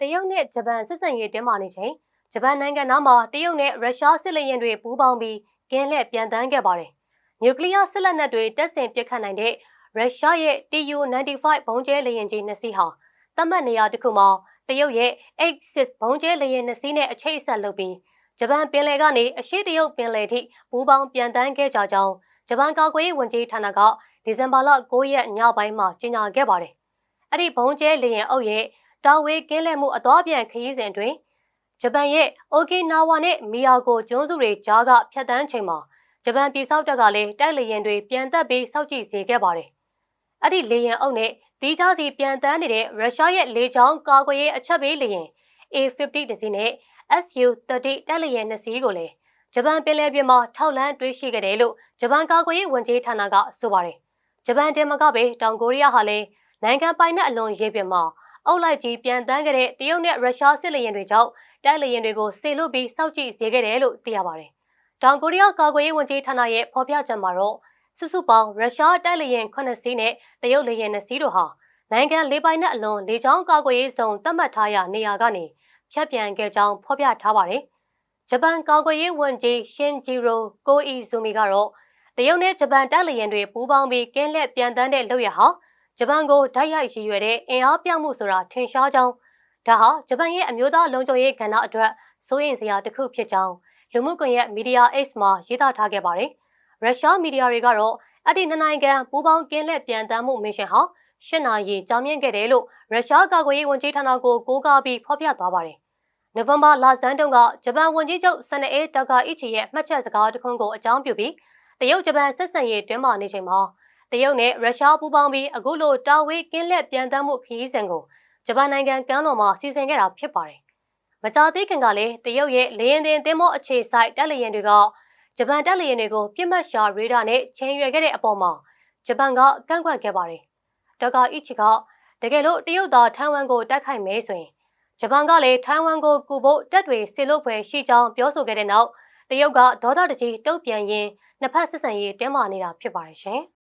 တရုတ်နဲ့ဂျပန်စစ်ဆင်ရေးတင်းမာနေချိန်ဂျပန်နိုင်ငံသားမှာတရုတ်နဲ့ရုရှားစစ်လေယာဉ်တွေပူးပေါင်းပြီးကင်းလှည့်ပြန်တန်းခဲ့ပါတယ်။နျူကလ িয়ার စစ်လက်နက်တွေတပ်ဆင်ပစ်ခတ်နိုင်တဲ့ရုရှားရဲ့ Tu-95 ဘုံးကျဲလေယာဉ်ကြီးနှစ်စီးဟာတတ်မှတ်နေရာတစ်ခုမှာတရုတ်ရဲ့ X6 ဘုံးကျဲလေယာဉ်နှစ်စီးနဲ့အချိတ်အဆက်လုပ်ပြီးဂျပန်ပင်လယ်ကနေအရှေ့တရုတ်ပင်လယ်ထိပူးပေါင်းပြန်တန်းခဲ့ကြကြောင်းဂျပန်ကာကွယ်ရေးဝန်ကြီးဌာနကဒီဇင်ဘာလ9ရက်ညပိုင်းမှာကြေညာခဲ့ပါတယ်။အဲ့ဒီဘုံကျဲလေယာဉ်အုပ်ရဲ့ တာဝေးကင်းလဲမှုအသွားပြန်ခရီးစဉ်တွင်ဂျပန်ရဲ့အိုကီနာဝါနဲ့မီယာဂိုကျွန်းစုတွေကြားကဖြတ်တန်းချိန်မှာဂျပန်ပြည်ဆောက်တပ်ကလည်းတိုက်လေယာဉ်တွေပြန်တက်ပြီးစောင့်ကြည့်စေခဲ့ပါတယ်။အဲ့ဒီလေယာဉ်အုပ်နဲ့တီးခြားစီပြန်တန်းနေတဲ့ရုရှားရဲ့လေကြောင်းကာကွယ်ရေးအချက်ပေးလေယာဉ် A50 တစီးနဲ့ SU-30 တိုက်လေယာဉ်နှစ်စီးကိုလည်းဂျပန်ပင်လယ်ပြင်မှာထောက်လန်းတွေးရှိခဲ့တယ်လို့ဂျပန်ကာကွယ်ရေးဝန်ကြီးဌာနကဆိုပါတယ်။ဂျပန်တင်မကပဲတောင်ကိုရီးယားဟာလည်းနိုင်ငံပိုင်နက်အလွန်ရေပြင်မှာ အုပ်လိုက်ကြီးပြန်တန်းခဲ့တဲ့တရုတ်နဲ့ရုရှားစစ်လေယာဉ်တွေကြောင့်တိုက်လေယာဉ်တွေကိုဆေလွတ်ပြီးစောက်ကြည့်စေခဲ့တယ်လို့သိရပါတယ်။တောင်ကိုရီးယားကာကွယ်ရေးဝန်ကြီးဌာနရဲ့ဖော်ပြချက်မှာတော့စုစုပေါင်းရုရှားတိုက်လေယာဉ်9စီးနဲ့တရုတ်လေယာဉ်2စီးတို့ဟာနိုင်ငံလေးပိုင်းနဲ့အလွန်လေကြောင်းကာကွယ်ရေးဇုံသတ်မှတ်ထားရာနေရာကနေဖြတ်ပြန်ခဲ့ကြောင်းဖော်ပြထားပါတယ်။ဂျပန်ကာကွယ်ရေးဝန်ကြီးရှင်ဂျီရိုကိုအီဇူမီကတော့တရုတ်နဲ့ဂျပန်တိုက်လေယာဉ်တွေပူးပေါင်းပြီးကင်းလက်ပြန်တန်းတဲ့လုပ်ရဟာ ဂျပန်ကိုဓာတ်ရိုက်ရည်ရွယ်တဲ့အင်အားပြမှုဆိုတာထင်ရှားကြောင်းဒါဟာဂျပန်ရဲ့အမျိုးသားလုံခြုံရေးကဏ္ဍအတွက်စိုးရိမ်စရာတစ်ခုဖြစ်ကြောင်းလူမှုကွန်ရက်မီဒီယာ X မှာရေးသားထားခဲ့ပါတယ်။ရုရှားမီဒီယာတွေကတော့အဲ့ဒီနှစ်နိုင်ငံပူးပေါင်းကင်းလက်ပြန်တမ်းမှုမစ်ရှင်ဟာရှစ်နာရီကြာမြင့်ခဲ့တယ်လို့ရုရှားကာကွယ်ရေးဝန်ကြီးဌာနကိုကိုးကားပြီးဖော်ပြသွားပါတယ်။နိုဝင်ဘာလဆန်းတုန်းကဂျပန်ဝန်ကြီးချုပ်ဆန်အေတာကာအီချီရဲ့မှတ်ချက်စကားတစ်ခုကိုအကြောင်းပြုပြီးတရုတ်ဂျပန်ဆက်ဆံရေးတွင်မှနေချိန်မှာ တရုတ်နဲ့ရုရှားပူးပေါင်းပြီးအခုလိုတာဝေးကင်းလက်ပြန်တမ်းမှုခရီးစဉ်ကိုဂျပန်နိုင်ငံကမ်းလွန်မှာစီစဉ်ခဲ့တာဖြစ်ပါတယ်။မကြာသေးခင်ကလည်းတရုတ်ရဲ့လေရင်တင်တင်းမောအခြေဆိုင်တက်လျင်တွေကဂျပန်တက်လျင်တွေကိုပြစ်မှတ်ရှာရေဒါနဲ့ချင်းရွယ်ခဲ့တဲ့အပေါ်မှာဂျပန်ကကန့်ကွက်ခဲ့ပါတယ်။ဒေါက်တာအီချီကတကယ်လို့တရုတ်သားထိုင်ဝမ်ကိုတိုက်ခိုက်မဲဆိုရင်ဂျပန်ကလည်းထိုင်ဝမ်ကိုကူဖို့တက်တွေဆေလို့ဖွယ်ရှိကြောင်းပြောဆိုခဲ့တဲ့နောက်တရုတ်ကဒေါသတကြီးတုတ်ပြန်ရင်းနှစ်ဖက်ဆက်ဆံရေးတင်းမာနေတာဖြစ်ပါတယ်ရှင်။